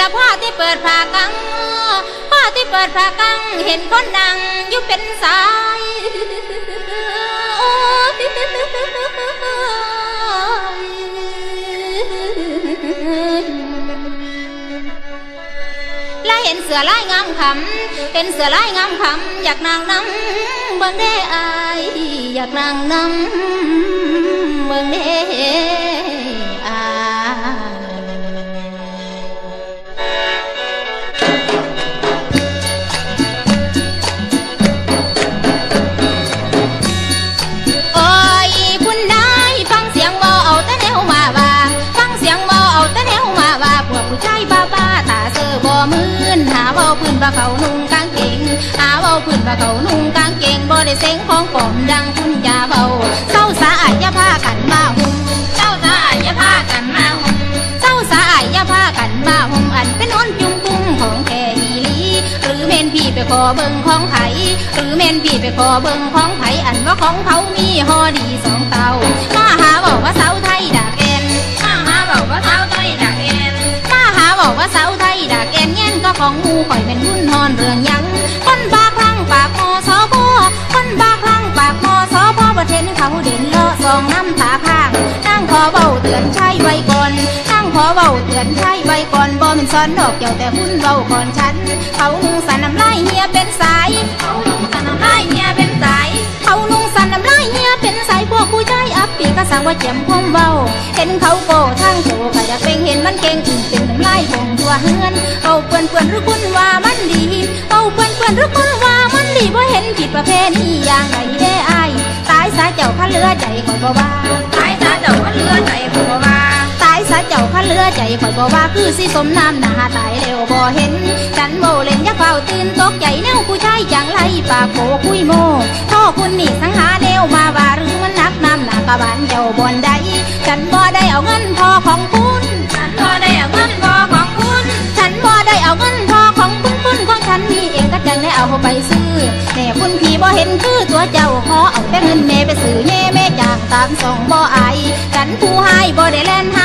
เปิดผ้ากัง พ่อที่เปิดผ้ากัง เห็นคนดังอยู่เป็นสายโอ้และเห็นเสือลายงามคำเห็นเสือลายงามคำอยากนางน้ำเบิ่งได้อาย อยากนางน้ำ พื้นว่าเขานุ่งกางเกงหาเว้าพื้นว่าเขานุ่งกางเกงบ่ได้เซ็งของปลมดังคุณยาเบาเศร้าสาอายอย่าพากันมาหุ่มเศร้าสาอายอย่าพากันมาหุ่มเศร้าสาอายอย่าพากันมาหุ่มอันเป็นอ้นจุงกุ้งของแกอีหลีหรือเมนพี่ไปขอเบิ่งของไผหรือเมนพี่ไปขอเบิ่งของไผอันว่าของเขามีฮอดีสองเตา ของหมูข่อยเป็นหุ่นฮอนเรื่องยังคนบาคลั่งปากมอสอพอคนบาคลั่งปากมอสอพอประเทศเขาเด่นเลาะสองน้ำตาข้างนั่งขอเบาเตือนชายไว้ก่อนนั่งขอเบาเตือนชายไว้ก่อนบ่เป็นซ้อนดอกเกี่ยวแต่หุ่นเบาก่อนฉัน เขานุ่งสันน้ำลายเฮียเป็นสายเขานุ่งสันน้ำลายเฮียเป็นสายเขานุ่งสันน้ำลายเฮียเป็นสายพวกผู้ชายอัปปีก็สั่งว่าเจ็มพวงเบาเห็นเขาโกทางโถก็อยากเป็น ลายผงตัวเฮือนเอาเปื่อนเปื่อนหรือคุณว่ามันดี เอาเปื่อนเปื่อนหรือคุณว่ามันดีเพราะเห็นผิดประเพณีอย่างไรได้อายตายสาเจ้าข้าเลือใจข่อยบ่ว่าตายสาเจ้าข้าเลือใจข่อยบ่ว่าตายสาเจ้าข้าเลือใจข่อยบ่ว่าคือสิสมน้ำหน้าตายเร็วบ่เห็นฉันโบเล่นอยักเฝ้าตื่นตกใจแนวผู้ชายจังไรปากโผคุยโมพ่อคุณนี่สังหาแนวมาว่าหรือมันนักน้ำหนากะบานเจ้าบอนใดฉันบ่ได้เอาเงินพอของคุ ไปซื้อแม่คุณพี่บ่เห็นคือตัวเจ้าขอเอาแต่เงินแม่ไปซื้อแม่แม่จากตามสองบ่อาย กันผู้ให้บ่ได้แล่นห